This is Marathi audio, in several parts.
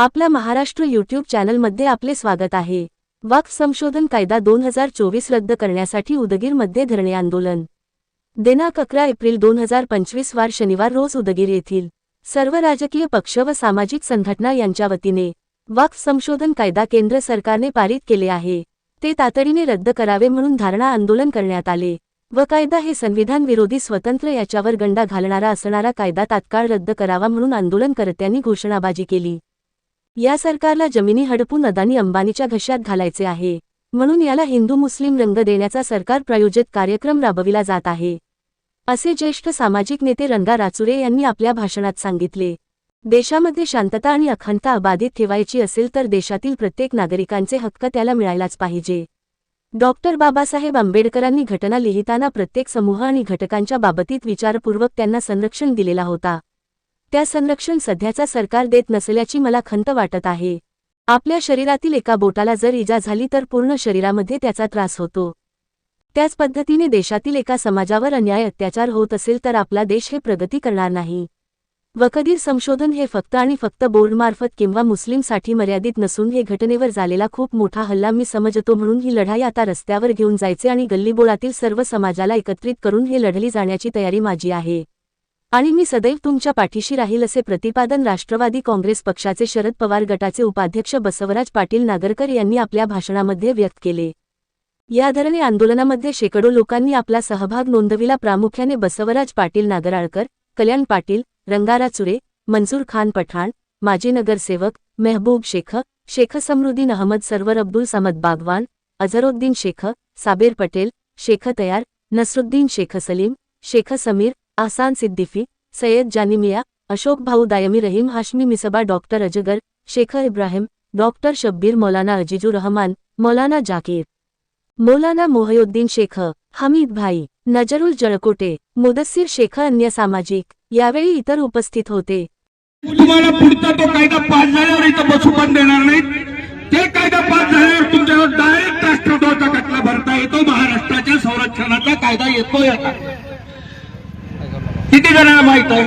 आपल्या महाराष्ट्र यूट्यूब चॅनलमध्ये आपले स्वागत आहे. वक्फ संशोधन कायदा दोन हजार चोवीस रद्द करण्यासाठी उदगीरमध्ये धरणे आंदोलन. दिनांक अकरा एप्रिल दोन हजार पंचवीस वार शनिवार रोज उदगीर येथील सर्व राजकीय पक्ष व सामाजिक संघटना यांच्या वतीने वक्फ संशोधन कायदा केंद्र सरकारने पारित केले आहे. ते तातडीने रद्द करावे म्हणून धारणा आंदोलन करण्यात आले व कायदा हे संविधान विरोधी स्वतंत्र याच्यावर गंडा घालणारा असणारा कायदा तात्काळ रद्द करावा म्हणून आंदोलनकर्त्यांनी घोषणाबाजी केली. या सरकारला जमिनी हडपून अदानी अंबानीच्या घशात घालायचे आहे. म्हणून याला हिंदू मुस्लिम रंग देण्याचा सरकार प्रायोजित कार्यक्रम राबविला जात आहे. असे ज्येष्ठ सामाजिक नेते रंगा राचुरे यांनी आपल्या भाषणात सांगितले. देशामध्ये शांतता आणि अखंडता अबाधित ठेवायची असेल तर देशातील प्रत्येक नागरिकांचे हक्क त्याला मिळायलाच पाहिजे. डॉक्टर बाबासाहेब आंबेडकरांनी घटना लिहिताना प्रत्येक समूह आणि घटकांच्या बाबतीत विचारपूर्वक त्यांना संरक्षण दिलेला होता. त्या संरक्षण सध्याचा सरकार देत नसल्याची मला खंत वाटत आहे. आपल्या शरीरातील एका बोटाला जर इजा झाली तर पूर्ण शरीरामध्ये त्याचा त्रास होतो. त्याच पद्धतीने देशातील एका समाजावर अन्याय अत्याचार होत असेल तर आपला देश हे प्रगती करणार नाही. वकदीर संशोधन हे फक्त आणि फक्त बोर्डमार्फत किंवा मुस्लिमसाठी मर्यादित नसून हे घटनेवर झालेला खूप मोठा हल्ला मी समजतो म्हणून ही लढाई आता रस्त्यावर घेऊन जायचे आणि गल्लीबोळातील सर्व समाजाला एकत्रित करून हे लढली जाण्याची तयारी माझी आहे. आणि मी सदैव तुमच्या पाठीशी राहील असे प्रतिपादन राष्ट्रवादी काँग्रेस पक्षाचे शरद पवार गटाचे उपाध्यक्ष बसवराज पाटील नागरकर यांनी आपल्या भाषणामध्ये व्यक्त केले. या धरणे आंदोलनामध्ये शेकडो लोकांनी आपला सहभाग नोंदविला. प्रामुख्याने बसवराज पाटील नागराळकर कल्याण पाटील रंगारा चुरे मंजूर खान पठाण माजी नगरसेवक मेहबूब शेख शेख समृद्दीन अहमद सरवर अब्दुल समद बागवान अझरुद्दीन शेख साबेर पटेल शेख तयार नसरुद्दीन शेख सलीम शेख समीर आसान सिद्दीफी सय्यद जानिमिया अशोक भाऊ दायमी रहीम हाशमी मिसबा डॉक्टर अजगर शेखर इब्राहिम डॉक्टर शब्बीर मौलाना अजीजू रहमान मौलाना जाकीर मौलाना मोहयुद्दीन शेख हमीद भाई नजरुल जळकोटे मुदस्सीर शेख अन्य सामाजिक यावेळी इतर उपस्थित होते. तुम्हाला पुढचा तो कायदा पास झाल्यावर इथं बसू पण देणार नाही ते कायदा पास झाल्यावर तुमच्यावर डायरेक्ट राष्ट्रद्रोहाचा खटला भरता येतो. महाराष्ट्राच्या संरक्षणाचा कायदा येतोय आता. किती जणांना माहीत आहे?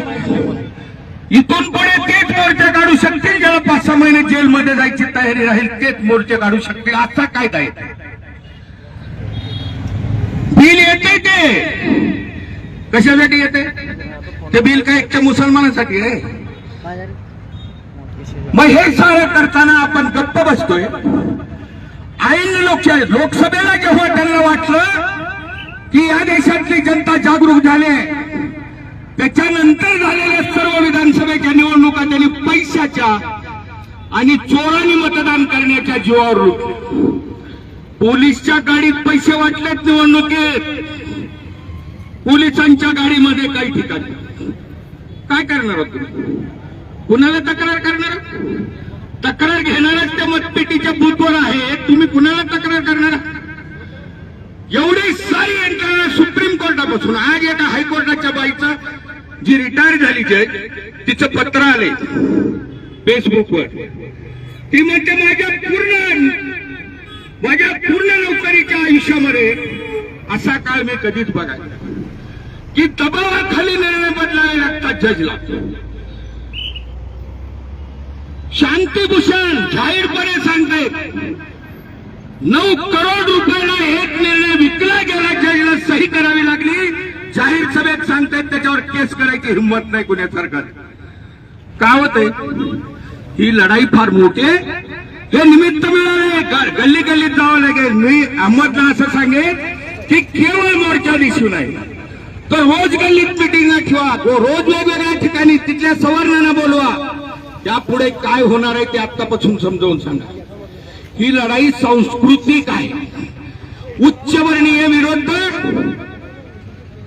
इथून पुढे तेच मोर्चे काढू शकतील ज्याला पाच सहा महिने जेलमध्ये जायची तयारी राहील तेच मोर्चे काढू शकतील. असा कायदा येतो बिल येते ते. कशासाठी येते ते बिल काय एकट्या मुसलमानासाठी आहे? मग हे सारं करताना आपण गप्प बसतोय. आईन लोकशाही लोकसभेला जेव्हा त्यांना वाटलं की या देशातली जनता जागरूक झाली त्याच्यानंतर झालेल्या सर्व विधानसभेच्या निवडणुका त्यांनी पैशाच्या आणि चोरांनी मतदान करण्याच्या जीवावर पोलीसच्या गाडीत पैसे वाटलेत निवडणुकीत. पोलिसांच्या गाडीमध्ये काही ठिकाणी. काय करणार होत तुम्ही? कुणाला तक्रार करणार? तक्रार घेणारच त्या मतपेटीच्या बूथवर आहे. तुम्ही कुणाला तक्रार करणार? एवढी सारी यंत्रणा सुप्रीम कोर्टापासून आज एका हायकोर्टाच्या बाईचा जी रिटायर झाली जज तिचं पत्र आले फेसबुकवर. ती म्हणते माझ्या पूर्ण माझ्या पूर्ण नोकरीच्या आयुष्यामध्ये असा काळ मी कधीच बघायला की दबावाखाली निर्णय बदलावे लागतात जजला शांतीभूषण जाहीरपणे सांगते नऊ करोड रुपयाला एक सभेत त्याच्यावर केस करायची हिंमत नाही कुण्या सरकार काय होत ही लढाई फार मोठी आहे. हे निमित्त मिळाले. गल्ली गल्लीत जावं लागेल. मी अहमदला असं सांगेन की केवळ मोर्चा दिसून आहे तर रोज गल्लीत मिटिंग ठेवा. रोज वेगवेगळ्या ठिकाणी तिथल्या सवर्णांना बोलवा. त्यापुढे काय होणार आहे ते आतापासून समजावून सांगा. ही लढाई सांस्कृतिक आहे. उच्चवर्णीय विरोध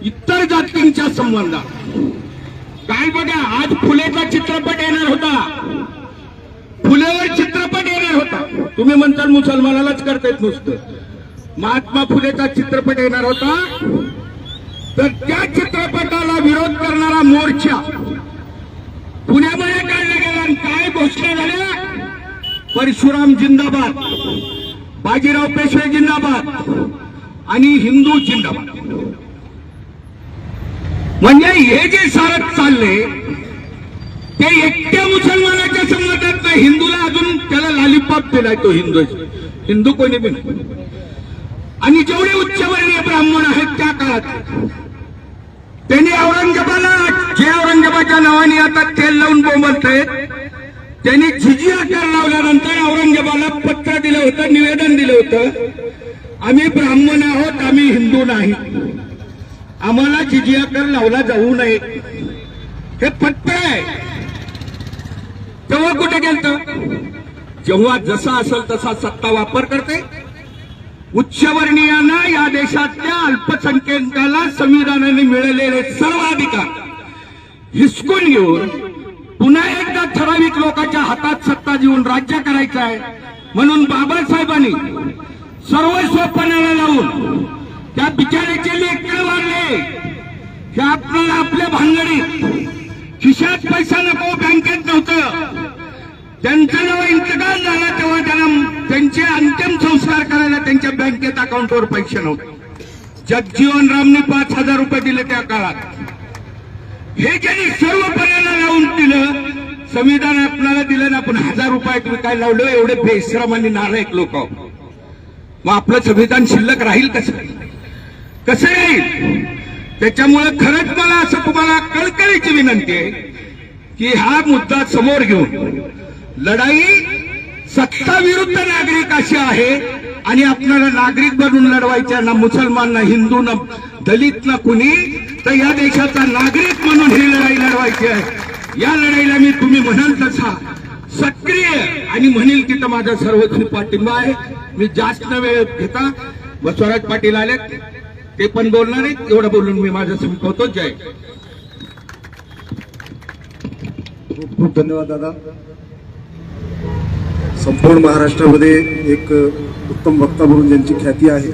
इतर जातींच्या संबंधात. काय बघा आज फुलेचा चित्रपट येणार होता. फुलेवर चित्रपट येणार होता. तुम्ही म्हणताल मुसलमानालाच करतायत नुसतं. महात्मा फुलेचा चित्रपट येणार होता. तर त्या चित्रपटाला विरोध करणारा मोर्चा पुण्यामध्ये काढला गेला आणि काय घोषणा झाल्या? परशुराम जिंदाबाद बाजीराव पेशवे जिंदाबाद आणि हिंदू जिंदाबाद. म्हणजे हे जे सारत चालले ते एकट्या मुसलमानाच्या संबंधात नाही. हिंदूला अजून त्याला लालीपाप दिलाय तो हिंदू. हिंदू कोणी पण आणि जेवढे उच्चवर्णीय ब्राह्मण आहेत त्या काळात त्यांनी औरंगजेबाला जे औरंगजेबाच्या नावाने आता तेल लावून बोंबलत आहेत त्यांनी झिजी आकार लावल्यानंतर औरंगजेबाला पत्र दिलं होतं निवेदन दिलं होतं आम्ही ब्राह्मण आहोत आम्ही हिंदू नाही. आम्हाला जिजिया कर लावला जाऊ नये. हे पत्र आहे. तेव्हा कुठे गेलत? जेव्हा जसा असेल तसा सत्ता वापर करते. उच्चवर्णीयांना या देशातल्या अल्पसंख्याकाला संविधानाने मिळालेले सर्व अधिकार हिसकून घेऊन पुन्हा एकदा ठराविक लोकांच्या हातात सत्ता देऊन राज्य करायचं आहे. म्हणून बाबासाहेबांनी सर्व पणाला लावून त्या बिचाऱ्याचे लेकर वाढले. हे आपल्याला आपल्या भानगडीत. खिशात पैसा नको बँकेत नव्हतं. त्यांचा जेव्हा इंतकाल झाला तेव्हा त्यांना त्यांचे अंतिम संस्कार करायला त्यांच्या बँकेत अकाउंटवर पैसे नव्हते. जगजीवन रामने पाच हजार रुपये दिले त्या काळात. हे ज्यांनी सर्व पर्याला लावून दिलं संविधान आपल्याला दिलं ना आपण हजार रुपयात विकायला लावलं? एवढे बेश्रम आणि नालायक लोक. मग आपलं संविधान शिल्लक राहील कसं? कसं येईल त्याच्यामुळे खरंच मला असं तुम्हाला कळकळीची विनंती आहे की हा मुद्दा समोर घेऊन लढाई सत्ता विरुद्ध नागरिक अशी आहे आणि आपल्याला नागरिक बनून लढवायच्या ना मुसलमान ना हिंदू ना दलित ना कुणी तर या देशाचा नागरिक म्हणून ही लढाई लढवायची आहे. या लढाईला मी तुम्ही म्हणाल तसा सक्रिय आणि म्हणील तिथं माझा सर्वस्वी पाठिंबा आहे. मी जास्त वेळ घेता. बसवराज पाटील आलेत. ते पण बोलणार नाहीत एवढं बोलून मी माझं संपवतो. जय. खूप खूप धन्यवाद दादा. संपूर्ण महाराष्ट्रामध्ये एक उत्तम वक्ता म्हणून ज्यांची ख्याती आहे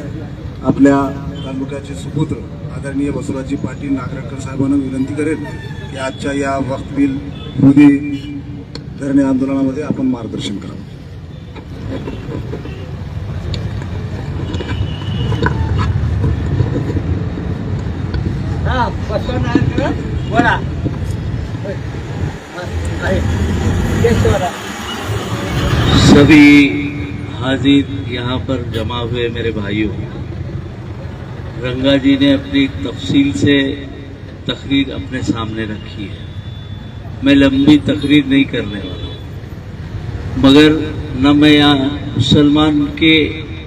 आपल्या तालुक्याचे सुपुत्र आदरणीय बसवराजी पाटील नागरकर साहेबांना विनंती करेल की आजच्या या वक्त बिल धरणे आंदोलनामध्ये आपण मार्गदर्शन करावं. सभी हाजिर यहाँ पर जमा हुए मेरे भाइयों, रंगा जी ने अपनी तफसील से तकरीर अपने सामने रखी है। मैं लंबी तकरीर नहीं करने वाला मगर न मैं यहाँ मुसलमान के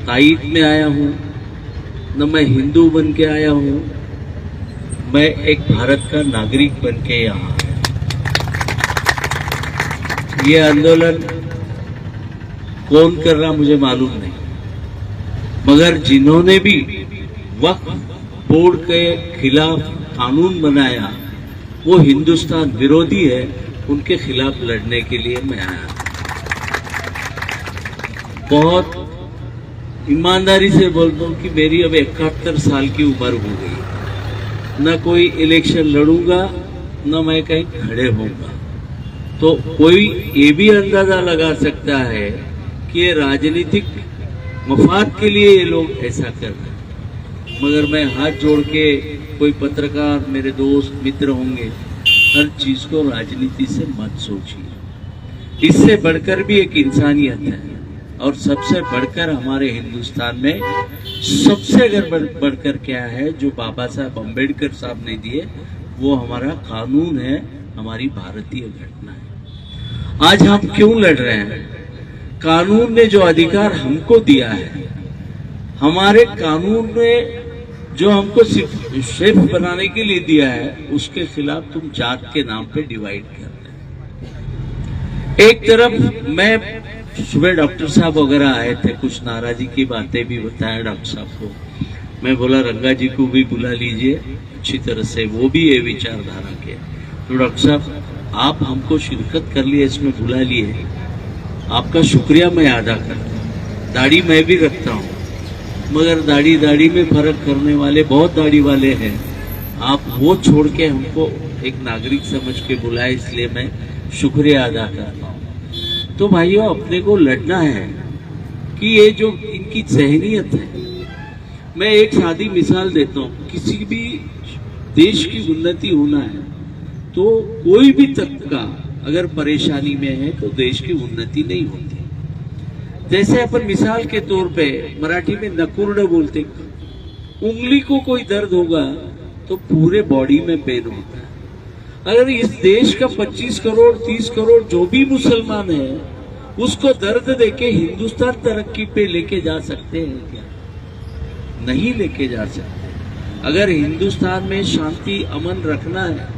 तायद में आया हूँ, न मैं हिंदू बन के आया हूँ मैं एक भारत का नागरिक बन के यहाँ ये आंदोलन कौन कर रहा मुझे मालूम नहीं। मगर जिन्होंने भी वक्त बोर्ड के खिलाफ कानून बनाया, वो हिंदुस्तान विरोधी है, उनके खिलाफ लड़ने के लिए मैं आया। बहुत ईमानदारी से बोलता हूँ कि मेरी अब इकहत्तर साल की उम्र हो गई। न कोई इलेक्शन लड़ूँगा, न मैं कहीं खड़े होऊँगा। तो कोई ये भी अंदाज़ा लगा सकता है कि ये राजनीतिक मफाद के लिए ये लोग ऐसा कर रहे हैं। मगर मैं हाथ जोड़ के कोई पत्रकार, मेरे दोस्त, मित्र होंगे, हर चीज़ को राजनीति से मत सोचिए। इससे बढ़कर भी एक इंसानियत है। और सबसे बढ़कर हमारे हिंदुस्तान में सबसे अगर बढ़कर क्या है, जो बाबा साहब अंबेडकर साहब ने दिए, वो हमारा कानून है, हमारी भारतीय घटना है। आज हम क्यों लड़ रहे हैं? कानून ने जो अधिकार हमको दिया है, हमारे कानून ने जो हमको सिर्फ़ शेफ बनाने के लिए दिया है, उसके खिलाफ तुम जात के नाम पे डिवाइड कर रहे हो। एक तरफ़ मैं सुबह डॉक्टर साहब वगैरह आए थे, कुछ नाराजी की बातें भी बताया डॉक्टर साहब को। मैं बोला, रंगा जी को भी बुला लीजिए, अच्छी तरह से। वो भी ये विचारधारा के तो डॉक्टर साहब, आप हमको शिरकत कर लिए, इसमें बुला लिए। आपका शुक्रिया मैं अदा करता हूँ। दाढ़ी मैं भी रखता हूँ। मगर दाढ़ी दाढ़ी में फ़र्क करने वाले, बहुत दाढ़ी वाले हैं। आप वो छोड़ के हमको एक नागरिक समझ के बुलाए, इसलिए मैं शुक्रिया अदा करता हूँ। तो भाइयों, अपने को लड़ना है कि ये जो इनकी जहनीत है। मैं एक सादी मिसाल देता हूँ, किसी भी देश की उन्नति होना है तो कोई भी तबका अगर परेशानी में है तो देश की उन्नति नहीं होती। जैसे अपन मिसाल के तौर पे मराठी में नकुर्ड बोलते उंगली को कोई दर्द होगा तो पूरे बॉडी में पेन होता है। अगर इस देश का 25 करोड़ 30 करोड़ जो भी मुसलमान है, उसको दर्द देके हिंदुस्तान तरक्की पे लेके जा सकते हैं क्या? नहीं लेके जा सकते। अगर हिंदुस्तान में शांति, अमन रखना है